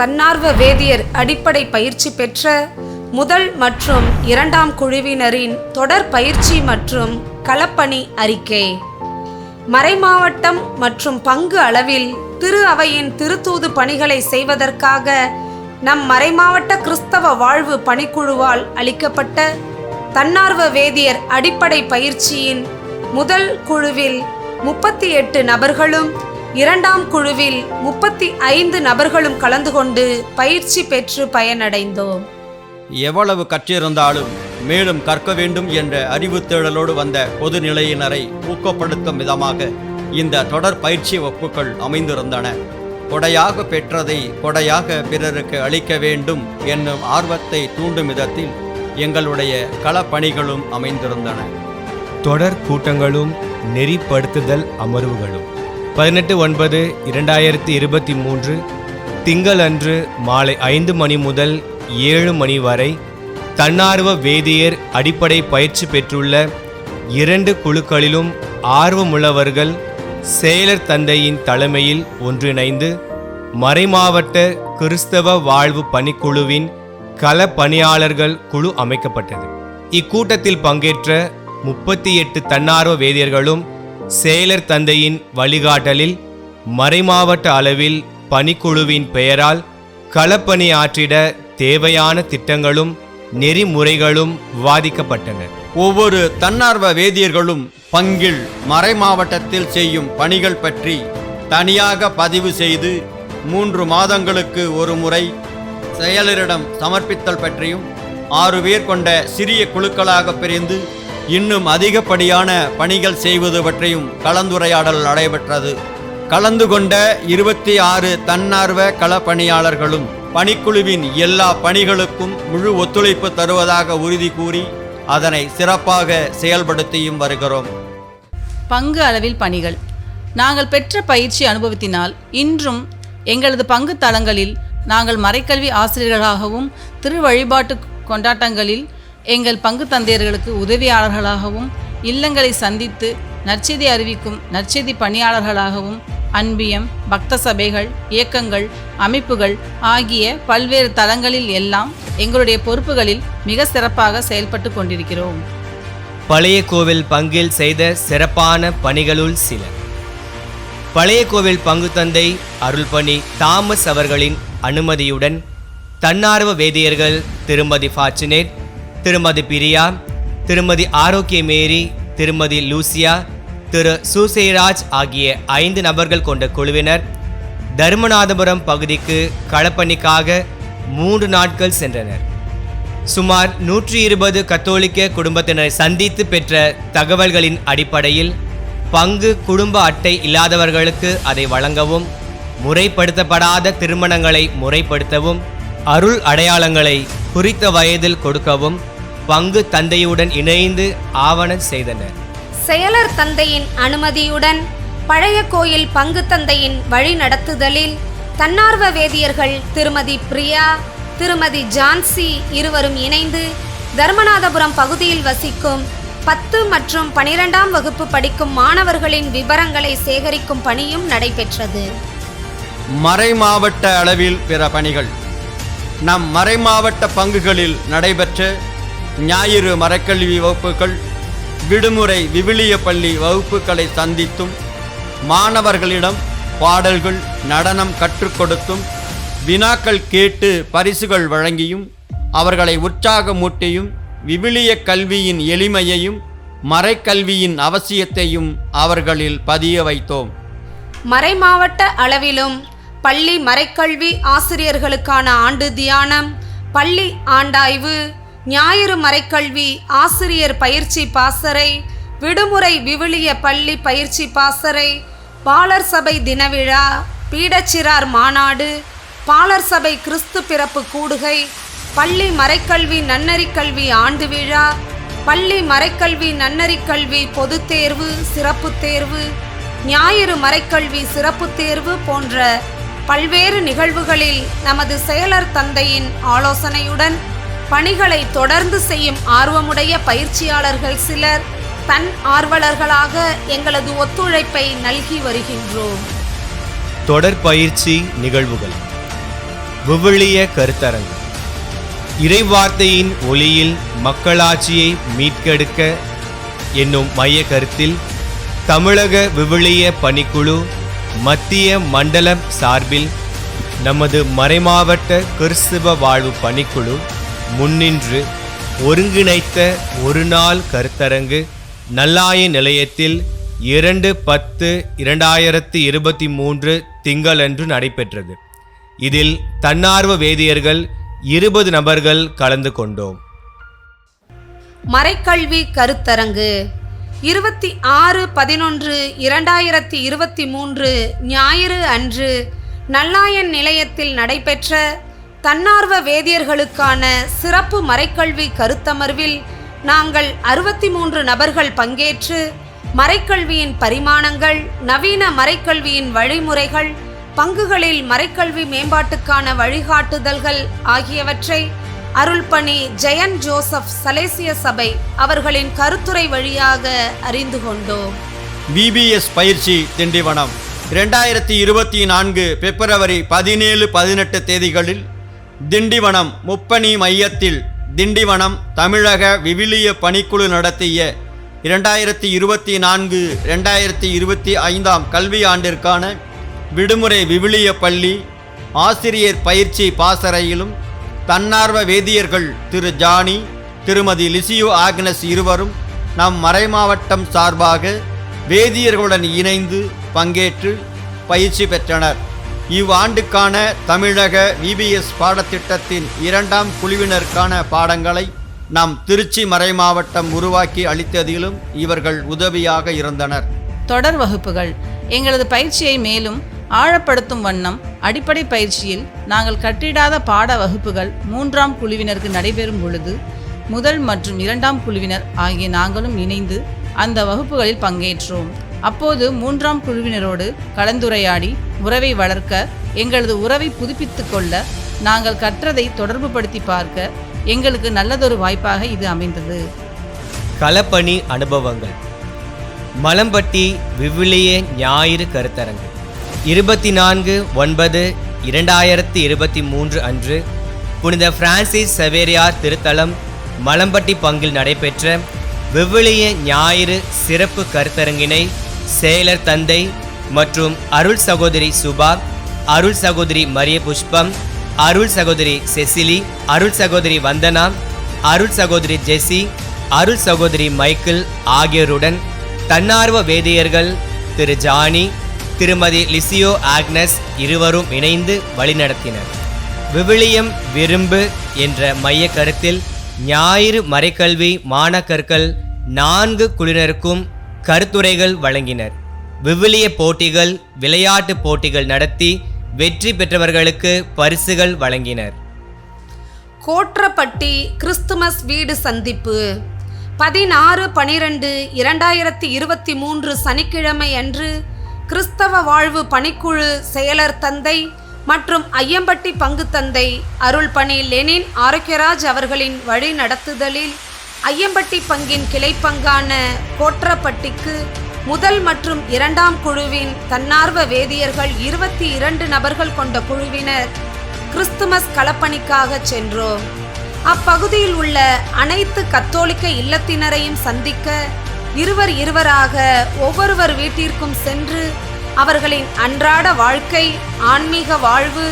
தன்னார்வ வேதியர் அடிப்படை பயிற்சி பெற்ற முதல் மற்றும் இரண்டாம் குழுவினரின் தொடர் பயிற்சி மற்றும் களப்பணி அறிக்கை. மறைமாவட்டம் மற்றும் பங்கு அளவில் திரு அவையின் திருத்தூது பணிகளை செய்வதற்காக நம் மறைமாவட்ட கிறிஸ்தவ வாழ்வு பணிக்குழுவால் அளிக்கப்பட்ட தன்னார்வ வேதியர் அடிப்படை பயிற்சியின் முதல் குழுவில் முப்பத்தி எட்டு நபர்களும் இரண்டாம் குழுவில் முப்பத்தி ஐந்து நபர்களும் கலந்து கொண்டு பயிற்சி பெற்று பயனடைந்தோம். எவ்வளவு கற்றிருந்தாலும் மேலும் கற்க வேண்டும் என்ற அறிவுத் தேடலோடு வந்த பொதுநிலையினரை ஊக்கப்படுத்தும் விதமாக இந்த தொடர் பயிற்சி ஒப்புக்கள் அமைந்திருந்தன. கொடையாக பெற்றதை கொடையாக பிறருக்கு அளிக்க வேண்டும் என்னும் ஆர்வத்தை தூண்டும் விதத்தில் எங்களுடைய களப்பணிகளும் அமைந்திருந்தன. தொடர் கூட்டங்களும் நெறிப்படுத்துதல் அமர்வுகளும். பதினெட்டு ஒன்பது இரண்டாயிரத்தி இருபத்தி மூன்று திங்களன்று மாலை ஐந்து மணி முதல் ஏழு மணி வரை தன்னார்வ வேதியர் அடிப்படை பயிற்சி பெற்றுள்ள இரண்டு குழுக்களிலும் ஆர்வமுள்ளவர்கள் செயலர் தந்தையின் தலைமையில் ஒன்றிணைந்து மறைமாவட்ட கிறிஸ்தவ வாழ்வு பணிக்குழுவின் கள பணியாளர்கள் குழு அமைக்கப்பட்டது. இக்கூட்டத்தில் பங்கேற்ற முப்பத்தி எட்டு தன்னார்வ வேதியர்களும் செயலர் தந்தையின் வழிகாட்டலில் மறைமாவட்ட அளவில் பணிக்குழுவின் பெயரால் களப்பணி ஆற்றிட தேவையான திட்டங்களும் நெறிமுறைகளும் விவாதிக்கப்பட்டன. ஒவ்வொரு தன்னார்வ வேதியர்களும் பங்கில் மறைமாவட்டத்தில் செய்யும் பணிகள் பற்றி தனியாக பதிவு செய்து மூன்று மாதங்களுக்கு ஒரு முறை செயலரிடம் சமர்ப்பித்தல் பற்றியும் ஆறு பேர் கொண்ட சிறிய குழுக்களாக பிரிந்து இன்னும் அதிகப்படியான பணிகள் செய்வது பற்றியும் கலந்துரையாடல் நடைபெற்றது. கலந்து கொண்ட இருபத்தி ஆறு தன்னார்வ களப்பணியாளர்களும் பணிக்குழுவின் எல்லா பணிகளுக்கும் முழு ஒத்துழைப்பு தருவதாக உறுதி கூறி அதனை சிறப்பாக செயல்படுத்தியும் வருகிறோம். பங்கு அளவில் பணிகள். நாங்கள் பெற்ற பயிற்சி அனுபவத்தினால் இன்றும் எங்களது பங்கு தளங்களில் நாங்கள் மறைக்கல்வி ஆசிரியர்களாகவும் திரு வழிபாட்டு கொண்டாட்டங்களில் எங்கள் பங்கு தந்தையர்களுக்கு உதவியாளர்களாகவும் இல்லங்களை சந்தித்து நற்செய்தி அறிவிக்கும் நற்செய்தி பணியாளர்களாகவும் அன்பியம் பக்த சபைகள் இயக்கங்கள் அமைப்புகள் ஆகிய பல்வேறு தளங்களில் எல்லாம் எங்களுடைய பொறுப்புகளில் மிக சிறப்பாக செயல்பட்டு கொண்டிருக்கிறோம். பழைய கோவில் பங்கில் செய்த சிறப்பான பணிகளுள் சில பழைய கோவில் பங்கு தந்தை அருள்பணி தாமஸ் அவர்களின் அனுமதியுடன் தன்னார்வ வேதியர்கள் திருமதி ஃபார்ச்சுனேட் திருமதி பிரியா திருமதி ஆரோக்கிய மேரி திருமதி லூசியா திரு சூசேராஜ் ஆகிய ஐந்து நபர்கள் கொண்ட குழுவினர் தர்மநாதபுரம் பகுதிக்கு களப்பணிக்காக மூன்று நாட்கள் சென்றனர். சுமார் நூற்றி இருபது கத்தோலிக்க குடும்பத்தினரை சந்தித்து பெற்ற தகவல்களின் அடிப்படையில் பங்கு குடும்ப அட்டை இல்லாதவர்களுக்கு அதை வழங்கவும் முறைப்படுத்தப்படாத திருமணங்களை முறைப்படுத்தவும் அருள் அடையாளங்களை குறித்த வயதில் கொடுக்கவும் பங்கு தந்தையுடன் இணைந்து ஆவணம் செய்தனர். செயலர் தந்தையின் அனுமதியுடன் பழைய கோயில் பங்கு தந்தையின் வழி நடத்துதலில் தன்னார்வ வேதியர்கள் திருமதி பிரியா திருமதி ஜான்சி இருவரும் இணைந்து தர்மநாதபுரம் பகுதியில் வசிக்கும் பத்து மற்றும் பனிரெண்டாம் வகுப்பு படிக்கும் மாணவர்களின் விவரங்களை சேகரிக்கும் பணியும் நடைபெற்றது. மறைமாவட்ட அளவில் பிற பணிகள் நம் மறைமாவட்ட பங்குகளில் நடைபெற்ற ஞாயிறு மரக்கல்வி வகுப்புகள் விடுமுறை விவிலிய பள்ளி வகுப்புகளை சந்தித்தும் மாணவர்களிடம் பாடல்கள் நடனம் கற்றுக் கொடுத்தும் வினாக்கள் கேட்டு பரிசுகள் வழங்கியும் அவர்களை உற்சாகமூட்டியும் விவிலிய கல்வியின் எளிமையையும் மறைக்கல்வியின் அவசியத்தையும் அவர்களில் பதிய வைத்தோம். மறைமாவட்ட அளவிலும் பள்ளி மறைக்கல்வி ஆசிரியர்களுக்கான ஆண்டு தியானம் பள்ளி ஆண்டாய்வு ஞாயிறு மறைக்கல்வி ஆசிரியர் பயிற்சி பாசறை விடுமுறை விவிலிய பள்ளி பயிற்சி பாசறை பாலர் சபை தினவிழா பீடச்சிறார் மாநாடு பாலர் சபை கிறிஸ்து பிறப்பு கூடுகை பள்ளி மறைக்கல்வி நன்னறிக் கல்வி ஆண்டு விழா பள்ளி மறைக்கல்வி நன்னறிக்கல்வி பொதுத் தேர்வு சிறப்பு தேர்வு ஞாயிறு மறைக்கல்வி சிறப்பு தேர்வு போன்ற பல்வேறு நிகழ்வுகளில் நமது செயலர் தந்தையின் ஆலோசனையுடன் பணிகளை தொடர்ந்து செய்யும் ஆர்வமுடைய பயிற்சியாளர்கள் சிலர் தன் ஆர்வலர்களாக எங்களது ஒத்துழைப்பை நல்கி வருகின்றோம். தொடர் பயிற்சி நிகழ்வுகள். விவிலிய கருத்தரங்கு இறைவார்த்தையின் ஒளியில் மக்களாட்சியை மீட்கெடுக்க என்னும் மைய கருத்தில் தமிழக விவிலிய பணிக்குழு மத்திய மண்டலம் சார்பில் நமது மறைமாவட்ட கிறிஸ்துவ வாழ்வு பணிக்குழு முன்னின்று ஒருங்கிணைத்த ஒரு நாள் கருத்தரங்கு நல்லாய நிலையத்தில் இரண்டு பத்து இரண்டாயிரத்தி இருபத்தி மூன்று திங்களன்று நடைபெற்றது. இதில் தன்னார்வ வேதியர்கள் இருபது நபர்கள் கலந்து கொண்டோம். மறைக்கல்வி கருத்தரங்கு. இருபத்தி ஆறு பதினொன்று இரண்டாயிரத்தி இருபத்தி மூன்று ஞாயிறு அன்று நல்லாயன் நிலையத்தில் நடைபெற்ற தன்னார்வ வேதியர்களுக்கான சிறப்பு மறைக்கல்வி கருத்தமர்வில் நாங்கள் அறுபத்தி மூன்று நபர்கள் பங்கேற்று மறைக்கல்வியின் பரிமாணங்கள் நவீன மறைக்கல்வியின் வழிமுறைகள் பங்குகளில் மறைக்கல்வி மேம்பாட்டுக்கான வழிகாட்டுதல்கள் ஆகியவற்றை அருள்பணி ஜெயன் ஜோசப் சலேசிய சபை அவர்களின் கருத்துரை வழியாக அறிந்து கொண்டோம். விபிஎஸ் பயிற்சி திண்டிவனம். ரெண்டாயிரத்தி இருபத்தி நான்கு பிப்ரவரி பதினேழு பதினெட்டு தேதிகளில் திண்டிவனம் முப்பணி மையத்தில் திண்டிவனம் தமிழக விவிலிய பணிக்குழு நடத்திய இரண்டாயிரத்தி இருபத்தி நான்கு ரெண்டாயிரத்தி இருபத்தி ஐந்தாம் கல்வி ஆண்டிற்கான விடுமுறை விவிலிய பள்ளி ஆசிரியர் பயிற்சி பாசறையிலும் தன்னார்வ வேதியர்கள் திரு ஜானி திருமதி லிசியோ ஆக்னஸ் இருவரும் நம் மறைமாவட்டம் சார்பாக வேதியர்களுடன் இணைந்து பங்கேற்று பயிற்சி பெற்றனர். இவ்வாண்டுக்கான தமிழக விபிஎஸ் பாடத்திட்டத்தின் இரண்டாம் குழுவினருக்கான பாடங்களை நம் திருச்சி மறைமாவட்டம் உருவாக்கி அளித்ததிலும் இவர்கள் உதவியாக இருந்தனர். தொடர் வகுப்புகள். எங்களது பயிற்சியை மேலும் ஆழப்படுத்தும் வண்ணம் அடிப்படை பயிற்சியில் நாங்கள் கட்டிடாத பாட வகுப்புகள் மூன்றாம் குழுவினருக்கு நடைபெறும் பொழுது முதல் மற்றும் இரண்டாம் குழுவினர் ஆகிய நாங்களும் இணைந்து அந்த வகுப்புகளில் பங்கேற்றோம். அப்போது மூன்றாம் குழுவினரோடு கலந்துரையாடி உறவை வளர்க்க எங்களது உறவை புதுப்பித்து கொள்ள நாங்கள் கற்றதை தொடர்புபடுத்தி பார்க்க எங்களுக்கு நல்லதொரு வாய்ப்பாக இது அமைந்தது. களப்பணி அனுபவங்கள். மலம்பட்டி விவிலிய ஞாயிறு கருத்தரங்கு. இருபத்தி நான்கு ஒன்பது இரண்டாயிரத்தி இருபத்தி மூன்று அன்று புனித பிரான்சிஸ் செவேரியார் திருத்தலம் மலம்பட்டி பங்கில் நடைபெற்ற விவிலிய ஞாயிறு சிறப்பு கருத்தரங்கினை செயலர் தந்தை மற்றும் அருள் சகோதரி சுபா அருள் சகோதரி மரிய புஷ்பம் அருள் சகோதரி செசிலி அருள் சகோதரி வந்தனா அருள் சகோதரி ஜெசி அருள் சகோதரி மைக்கேல் ஆகியோருடன் தன்னார்வ வேதியர்கள் திரு ஜானி திருமதி லிசியோ ஆக்னஸ் இருவரும் இணைந்து வழிநடத்தினர். விவிலியம் விரும்பு என்ற மைய கருத்தில் ஞாயிறு மறைக்கல்வி மாணக்கர்கள் நான்கு குழுவினருக்கும் கருத்துரைகள் வழங்கினர். விவிலிய போட்டிகள் விளையாட்டு போட்டிகள் நடத்தி வெற்றி பெற்றவர்களுக்கு பரிசுகள் வழங்கினர். கோற்றப்பட்டி கிறிஸ்துமஸ் வீடு சந்திப்பு. பதினாறு பனிரெண்டு இரண்டாயிரத்தி இருபத்தி மூன்று சனிக்கிழமை அன்று கிறிஸ்தவ வாழ்வு பணிக்குழு செயலர் தந்தை மற்றும் ஐயம்பட்டி பங்கு தந்தை அருள்பணி லெனின் ஆரோக்கியராஜ் அவர்களின் வழிநடத்துதலில் ஐயம்பட்டி பங்கின் கிளைப்பங்கான கோற்றப்பட்டிக்கு முதல் மற்றும் இரண்டாம் குழுவின் தன்னார்வ வேதியர்கள் இருபத்தி இரண்டு நபர்கள் கொண்ட குழுவினர் கிறிஸ்துமஸ் களப்பணிக்காக சென்றோம். அப்பகுதியில் உள்ள அனைத்து கத்தோலிக்க இல்லத்தினரையும் சந்திக்க இருவர் இருவராக ஒவ்வொருவர் வீட்டிற்கும் சென்று அவர்களின் அன்றாட வாழ்க்கை ஆன்மீக வாழ்வு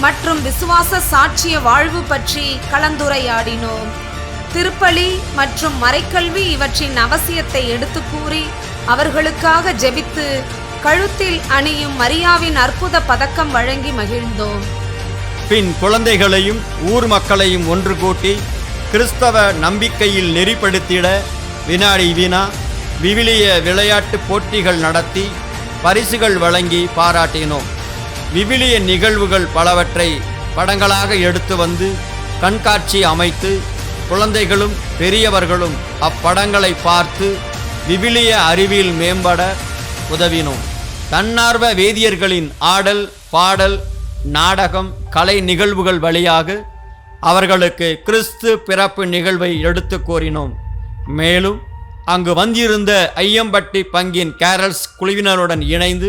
மற்றும் விசுவாச சாட்சிய வாழ்வு பற்றி கலந்துரையாடினோம். திருப்பலி மற்றும் மறைக்கல்வி இவற்றின் அவசியத்தை எடுத்து கூறி அவர்களுக்காக ஜெபித்து கழுத்தில் அணியும் மரியாவின் அற்புத பதக்கம் வழங்கி மகிழ்ந்தோம். பின் குழந்தைகளையும் ஊர் மக்களையும் ஒன்று கூட்டி கிறிஸ்தவ நம்பிக்கையில் நெறிப்படுத்திட வினாடி வினா விவிலிய விளையாட்டு போட்டிகள் நடத்தி பரிசுகள் வழங்கி பாராட்டினோம். விவிலிய நிகழ்வுகள் பலவற்றை படங்களாக எடுத்து வந்து கண்காட்சி அமைத்து குழந்தைகளும் பெரியவர்களும் அப்படங்களை பார்த்து விவிலிய அறிவியல் மேம்பட உதவினோம். தன்னார்வ வேதியர்களின் ஆடல் பாடல் நாடகம் கலை நிகழ்வுகள் வழியாக அவர்களுக்கு கிறிஸ்து பிறப்பு நிகழ்வை எடுத்து கூறினோம். மேலும் அங்கு வந்திருந்த ஐயம்பட்டி பங்கின் கேரல்ஸ் குழுவினருடன் இணைந்து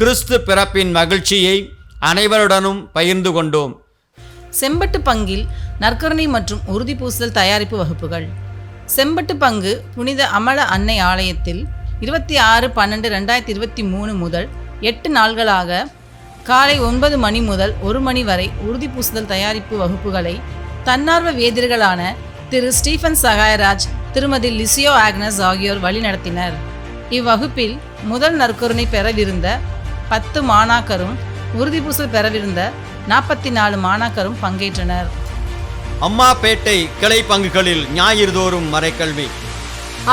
கிறிஸ்து பிறப்பின் மகிழ்ச்சியை அனைவருடனும் பகிர்ந்து கொண்டோம். செம்பட்டு பங்கில் நற்கருணை மற்றும் உறுதி பூசுதல் தயாரிப்பு வகுப்புகள். செம்பட்டு பங்கு புனித அமல அன்னை ஆலயத்தில் இருபத்தி ஆறு பன்னெண்டு ரெண்டாயிரத்தி இருபத்தி மூணு முதல் எட்டு நாள்களாக காலை ஒன்பது மணி முதல் ஒரு மணி வரை உறுதி பூசுதல் தயாரிப்பு வகுப்புகளை தன்னார்வ வேதிர்களான திரு ஸ்டீஃபன் சகாயராஜ் திருமதி லிசியோ ஆக்னஸ் ஆகியோர் வழிநடத்தினர். இவ்வகுப்பில் முதல் நற்கருணை பெறவிருந்த பத்து மாணாக்கரும் உறுதி பூசல் பெறவிருந்த நாற்பத்தி நாலு மாணாக்கரும் பங்கேற்றனர். அம்மாப்பேட்டை கிளை பங்குகளில் ஞாயிறுதோறும் மறைக்கல்வி.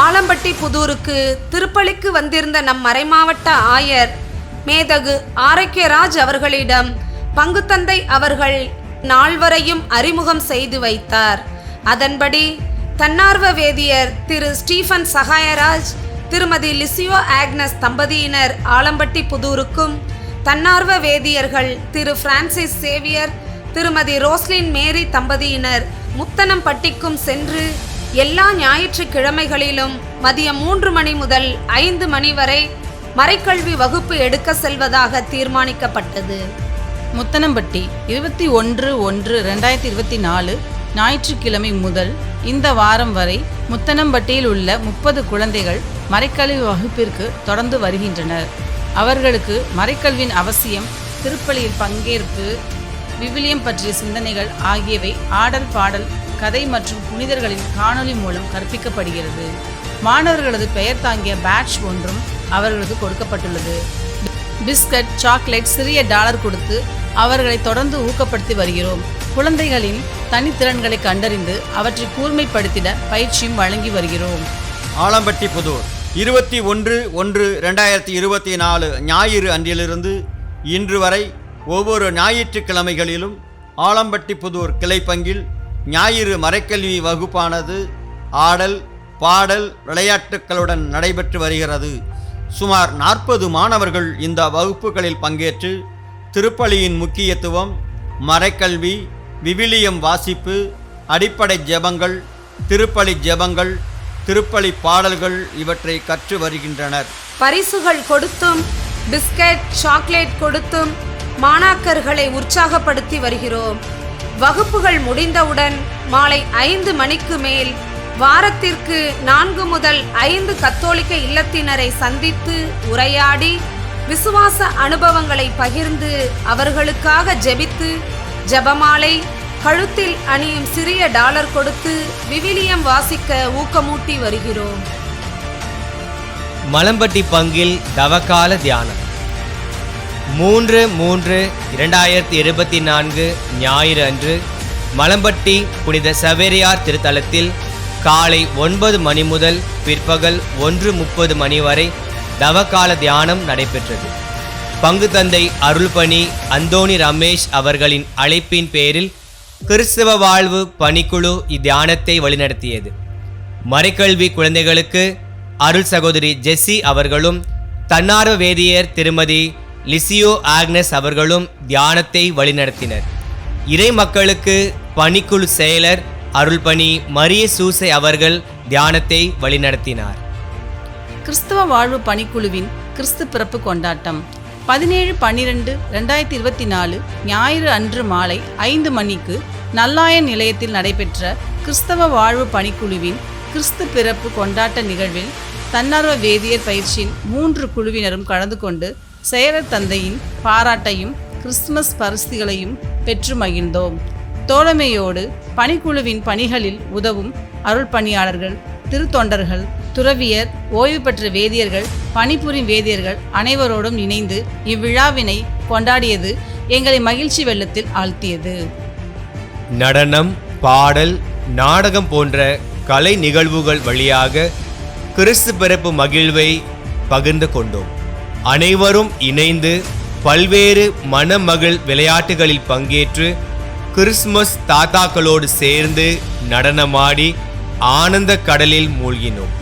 ஆலம்பட்டி புதூருக்கு திருப்பலிக்கு வந்திருந்த நம் மறைமாவட்ட ஆயர் மேதகு ஆரோக்கியராஜ் அவர்களிடம் பங்குத்தந்தை அவர்கள் நால்வரையும் அறிமுகம் செய்து வைத்தார். அதன்படி தன்னார்வ வேதியர் திரு ஸ்டீஃபன் சகாயராஜ் திருமதி லிசியோ ஆக்னஸ் தம்பதியினர் ஆலம்பட்டி புதூருக்கும் தன்னார்வ வேதியர்கள் Thiru Francis Xavier Thirumathi Roslin Mary தம்பதியினர் முத்தனம்பட்டிக்கும் சென்று எல்லா ஞாயிற்றுக்கிழமைகளிலும் மதியம் மூன்று மணி முதல் ஐந்து மணி வரை மறைக்கல்வி வகுப்பு எடுக்க செல்வதாக தீர்மானிக்கப்பட்டது. முத்தனம்பட்டி இருபத்தி ஒன்று ஒன்று ரெண்டாயிரத்தி இருபத்தி நாலு ஞாயிற்றுக்கிழமை முதல் இந்த வாரம் வரை முத்தனம்பட்டியில் உள்ள முப்பது குழந்தைகள் மறைக்கல்வி வகுப்பிற்கு தொடர்ந்து வருகின்றனர். அவர்களுக்கு மறைக்கல்வியின் அவசியம் திருப்பலியில் பங்கேற்பு விவிலியம் பற்றிய சிந்தனைகள் ஆகியவை ஆடல் பாடல் கதை மற்றும் புனிதர்களின் காணொளி மூலம் கற்பிக்கப்படுகிறது. மாணவர்களது பெயர் தாங்கிய பேட்ச் ஒன்றும் அவர்களுக்கு கொடுக்கப்பட்டுள்ளது. பிஸ்கட் சாக்லேட் சிறிய டாலர் கொடுத்து அவர்களை தொடர்ந்து ஊக்கப்படுத்தி வருகிறோம். குழந்தைகளின் தனித்திறன்களை கண்டறிந்து அவற்றை கூர்மைப்படுத்திட பயிற்சியும் வழங்கி வருகிறோம். ஆலம்பட்டி புதூர் இருபத்தி ஒன்று ஒன்று ரெண்டாயிரத்தி இருபத்தி நாலு ஞாயிறு அன்றிலிருந்து இன்று வரை ஒவ்வொரு ஞாயிற்றுக்கிழமைகளிலும் ஆலம்பட்டி புதூர் கிளைப்பங்கில் ஞாயிறு மறைக்கல்வி வகுப்பானது ஆடல் பாடல் விளையாட்டுகளுடன் நடைபெற்று வருகிறது. சுமார் நாற்பது மாணவர்கள் இந்த வகுப்புகளில் பங்கேற்று திருப்பலியின் முக்கியத்துவம் மறைக்கல்வி விவிலியம் வாசிப்பு அடிப்படை ஜெபங்கள் திருப்பலி ஜெபங்கள் திருப்பலி பாடல்கள் இவற்றை கற்று வருகின்றனர். பரிசுகள் கொடுத்தும் பிஸ்கட் சாக்லேட் கொடுத்தும் மாணாக்கர்களை உற்சாகப்படுத்தி வருகிறோம். வகுப்புகள் முடிந்தவுடன் மாலை ஐந்து மணிக்கு மேல் வாரத்திற்கு நான்கு முதல் ஐந்து கத்தோலிக்க இல்லத்தினரை சந்தித்து உரையாடி விசுவாச அனுபவங்களை பகிர்ந்து அவர்களுக்காக ஜெபித்து ஜெபமாலை கழுத்தில் அணியும் சிறிய டாலர் கொடுத்து விவிலியம் வாசிக்க ஊக்கமூட்டி வருகிறோம். மலம்பட்டி பங்கில் தவக்கால தியானம். மூன்று மூன்று இரண்டாயிரத்தி இருபத்தி நான்கு ஞாயிறு அன்று மலம்பட்டி புனித சவேரியார் திருத்தலத்தில் காலை ஒன்பது மணி முதல் பிற்பகல் ஒன்று முப்பது மணி வரை தவக்கால தியானம் நடைபெற்றது. பங்கு தந்தை அருள்பணி அந்தோணி ரமேஷ் அவர்களின் அழைப்பின் பேரில் கிறிஸ்தவ வாழ்வு பணிக்குழு இத்தியானத்தை வழிநடத்தியது. மறைக்கல்வி குழந்தைகளுக்கு அருள் சகோதரி ஜெஸ்ஸி அவர்களும் தன்னார்வ வேதியர் திருமதி லிசியோ ஆக்னஸ் அவர்களும் தியானத்தை வழிநடத்தினர். இறை மக்களுக்கு பணிக்குழு செயலர் அருள்பணி மரிய சூசை அவர்கள் தியானத்தை வழிநடத்தினார். கிறிஸ்தவ வாழ்வு பணிக்குழுவின் கிறிஸ்து பிறப்பு கொண்டாட்டம். பதினேழு பன்னிரெண்டு ரெண்டாயிரத்தி இருபத்தி நாலு ஞாயிறு அன்று மாலை ஐந்து மணிக்கு நல்லாயன் நிலையத்தில் நடைபெற்ற கிறிஸ்தவ வாழ்வு பணிக்குழுவின் கிறிஸ்து பிறப்பு கொண்டாட்ட நிகழ்வில் தன்னார்வ வேதியர் பயிற்சியின் மூன்று குழுவினரும் கலந்து கொண்டு செயலர் தந்தையின் பாராட்டையும் கிறிஸ்துமஸ் பரிசுகளையும் பெற்று மகிழ்ந்தோம். தோழமையோடு பணிக்குழுவின் பணிகளில் உதவும் அருள் பணியாளர்கள் திருத்தொண்டர்கள் துறவியர் ஓய்வு பெற்ற வேதியர்கள் பணிபுரியும் வேதியர்கள் அனைவரோடும் இணைந்து இவ்விழாவினை கொண்டாடியது எங்களை மகிழ்ச்சி வெள்ளத்தில் ஆழ்த்தியது. நடனம் பாடல் நாடகம் போன்ற கலை நிகழ்வுகள் வழியாக கிறிஸ்து பிறப்பு மகிழ்வை பகிர்ந்து கொண்டோம். அனைவரும் இணைந்து பல்வேறு மணமகள் விளையாட்டுகளில் பங்கேற்று கிறிஸ்மஸ் தாத்தாக்களோடு சேர்ந்து நடனமாடி ஆனந்த கடலில் மூழ்கினோம்.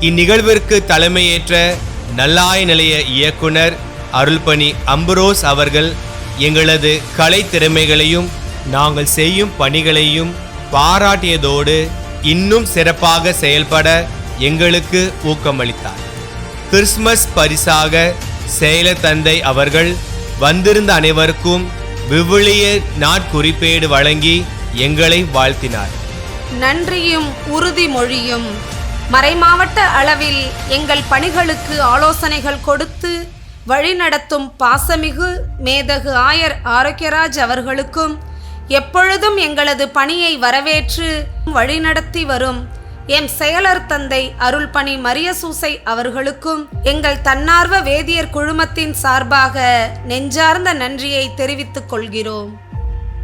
இந்நிகழ்விற்கு தலைமையேற்ற நல்லாய நிலைய இயக்குனர் அருள்பணி அம்புரோஸ் அவர்கள் எங்களது கலை திறமைகளையும் நாங்கள் செய்யும் பணிகளையும் பாராட்டியதோடு இன்னும் சிறப்பாக செயல்பட எங்களுக்கு ஊக்கமளித்தார். கிறிஸ்மஸ் பரிசாக செயல தந்தை அவர்கள் வந்திருந்த அனைவருக்கும் விவிலிய நாட்குறிப்பேடு வழங்கி எங்களை வாழ்த்தினார். நன்றியும் உறுதிமொழியும் மறைமாவட்ட அளவில் எங்கள் பணிகளுக்கு ஆலோசனைகள் கொடுத்து வழிநடத்தும் பாசமிகு மேதகு ஆயர் ஆரோக்கியராஜ் அவர்களுக்கும் எப்பொழுதும் எங்களது பணியை வரவேற்று வழிநடத்தி வரும் எம் செயலர் தந்தை அருள்பணி மரியசூசை அவர்களுக்கும் எங்கள் தன்னார்வ வேதியர் குழுமத்தின் சார்பாக நெஞ்சார்ந்த நன்றியை தெரிவித்துக் கொள்கிறோம்.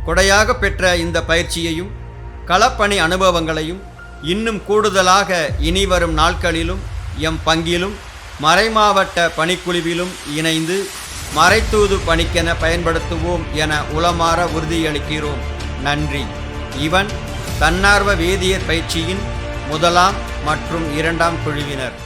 கொடையாக பெற்ற இந்த பயிற்சியையும் களப்பணி அனுபவங்களையும் இன்னும் கூடுதலாக இனி வரும் நாட்களிலும் எம் பங்கிலும் மறைமாவட்ட பணிக்குழுவிலும் இணைந்து மறைத்தூது பணிக்கென பயன்படுத்துவோம் என உளமாற உறுதியளிக்கிறோம். நன்றி. இவன் தன்னார்வ வேதியர் பயிற்சியின் முதலாம் மற்றும் இரண்டாம் குழுவினர்.